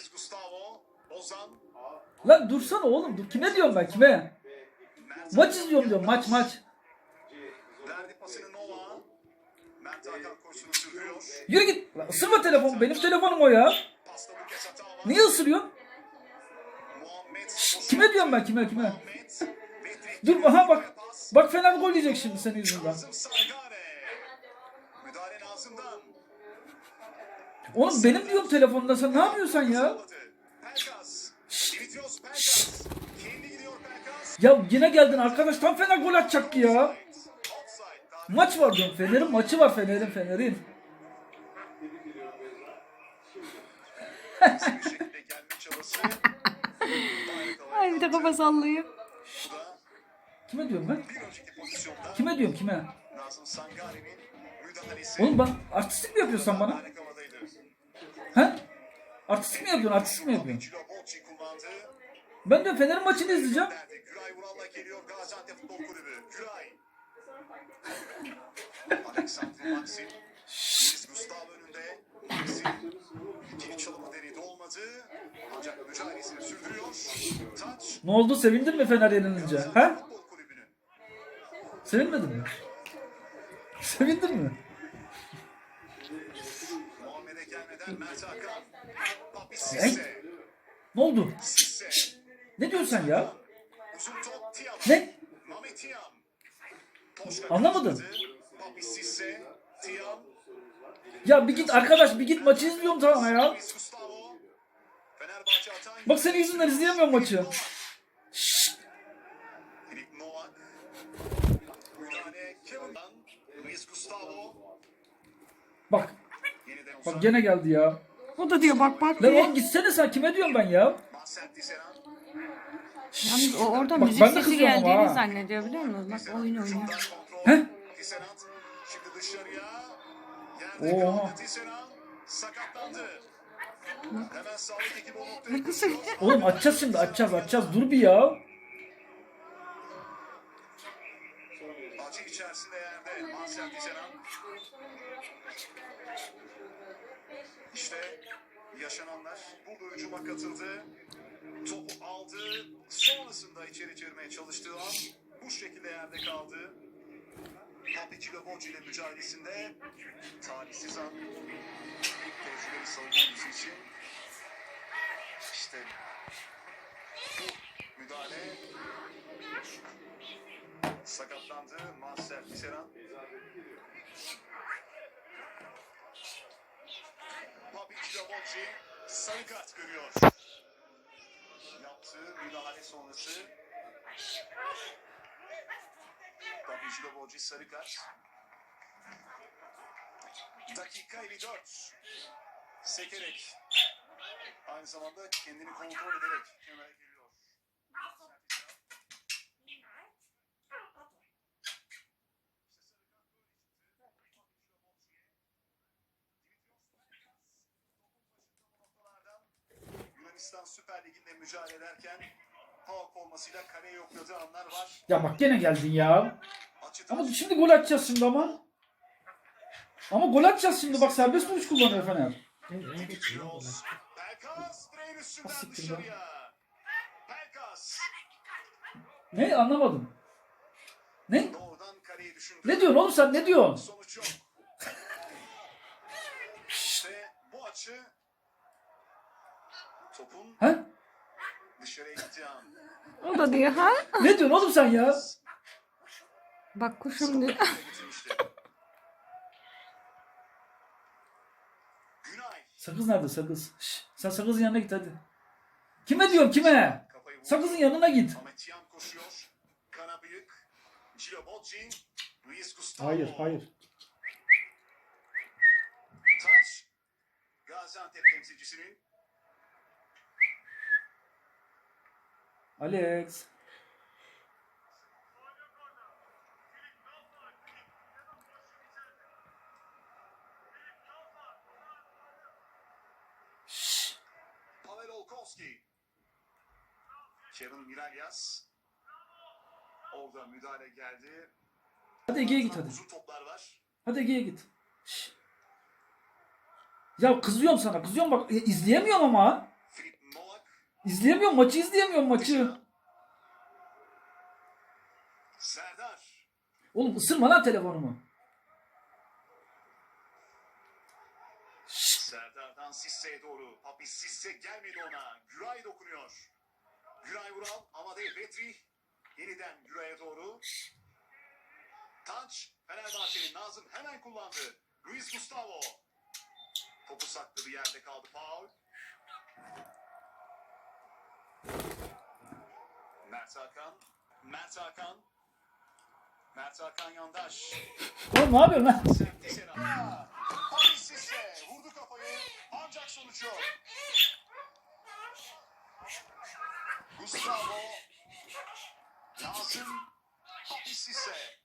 Luis Gustavo. Ozan. Lan dursana oğlum dur. Kime diyorum ben kime? Maç izliyorum diyorum maç maç. Verdi pasını Nova. Mert Hakan koşusunu sürdürüyor. Yürü git. Lan ısırma telefon. Benim telefonum o ya. Pasta bu kez hata var. Niye ısırıyor? Muhammed. Kime diyorum ben kime kime? Muhammed. Bedri. Dur aha bak. Bak Fener gol yiyecek şimdi senin yüzünden. Nazım Sangare. Müdahale Nazım'dan. Oğlum benim diyorum telefonda sen ne yapıyorsun ya? Ya yine geldin arkadaş tam Fener gol atacaktı ya. Offside. Maç var diyorum Fener'in maçı var Fener'in Fener'in. Ay bir de kafa sallayayım. Kime diyorum ben? Kime diyorum kime? Oğlum bak artistlik mi yapıyorsun bana? Artistlik mi yapıyorsun? Artistlik mi yapıyorsun? Ben de Fener'in maçını izleyeceğim. Güray Vural'la geliyor Gaziantep Futbol Kulübü. Güray. Maxim. Gustavo önünde. İkili çalımı denedi olmadı. Ancak mücadelesini sürdürüyor. Taç. Ne oldu? Sevindin mi Fener yenilince? Kulübü'nün. Sevinmedin mi? Sevindin mi? Muhammed'e gelmeden Mert Hakan. Sisse. Ne oldu? Ne diyorsun sen ya? Ne? Tiam. Ya bir git arkadaş bir git maçı izliyorum sana ya. Bak senin yüzünden izleyemiyorum maçı. Bak. Bak gene geldi ya. O da diyor bak bak Lan diye. oğlum gitsene sen kime diyorum ben ya? Yalnız o orada Bak müzik ben de sesi kızıyorum ama geldiğini ha. zannediyor biliyor musun? Bak oyun oynuyor. Şuradan kontrol. He? Tisserand. Şimdi dışarıya. Yerde Oha. kaldı Tisserand. Sakatlandı. Hemen sağlık ekibi o noktayı Nasıl? koşuyor. Oğlum açacağız şimdi açacağız açacağız dur bir ya. Acı içerisinde yerde Marcel Tisserand. İşte yaşananlar. Bu hücuma katıldı. Topu aldı. Sonrasında içeri çevirmeye çalıştığı an bu şekilde yerde kaldı. Papi Ciloboci ile mücadelesinde talihsiz an. Tecrübeli savunma oyuncusu için. İşte bu müdahale sakatlandı Marcel Tisserand. Papi Ciloboci sarı kart görüyor. Yaptığı müdahale sonrası Papi Ciloboci sarı kart. Dakika 54. Sekerek. Aynı zamanda kendini kontrol ederek kenara Yunanistan Süper Ligi'nde mücadele ederken Hawk formasıyla kaleye yokladığı anlar var. Ya bak gene geldin ya. Ama şimdi gol atacağız şimdi ama. Ama gol atacağız şimdi bak serbest vuruş kullanıyor Fener. Geçiyoruz. Pelkas direğin üstünden Siktir dışarıya. Pelkas Ne anlamadım. Ne? doğrudan kaleyi düşündü. Ne diyorsun oğlum sen ne diyorsun? Sonuç yok. İşte bu açı topun He? dışarıya gittiği an. O da diyor ha. Ne diyorsun oğlum sen ya? Bak kuşum diyor. Günay Sakız nerede sakız? Şş, sen sakızın yanına git hadi. Kime diyorum kime? kafayı vurdu. Sakızın yanına git. Ahmet Yan koşuyor. Kana büyük. Gio Bocci. Luis Gustavo. Hayır hayır. Taç. Gaziantep temsilcisinin Alex. Şşş. Pavel Olkowski. Kevin Miralyas. Orada müdahale geldi. Hadi Ege'ye git hadi. Uzun toplar var. Hadi Ege'ye git. Şşş. Ya kızıyorum sana kızıyorum bak e, izleyemiyorum ama. İzleyemiyorum maçı izleyemiyorum maçı. Serdar. Oğlum ısırma lan telefonumu. Serdar'dan Sisse'ye doğru. Papi Sisse gelmedi ona. Güray dokunuyor. Güray Vural ama değil Petri. Yeniden Güray'a doğru. Taç. Fenerbahçe'nin Nazım hemen kullandı. Luis Gustavo. Topu saklı bir yerde kaldı. Faul. Mert Hakan. Mert Hakan. Mert Hakan yandaş. Oğlum ne yapıyorsun lan? Sertti Sena. Papi Sisse vurdu kafayı. Ancak sonuç yok. Gustavo. Nazım. Papi Sisse.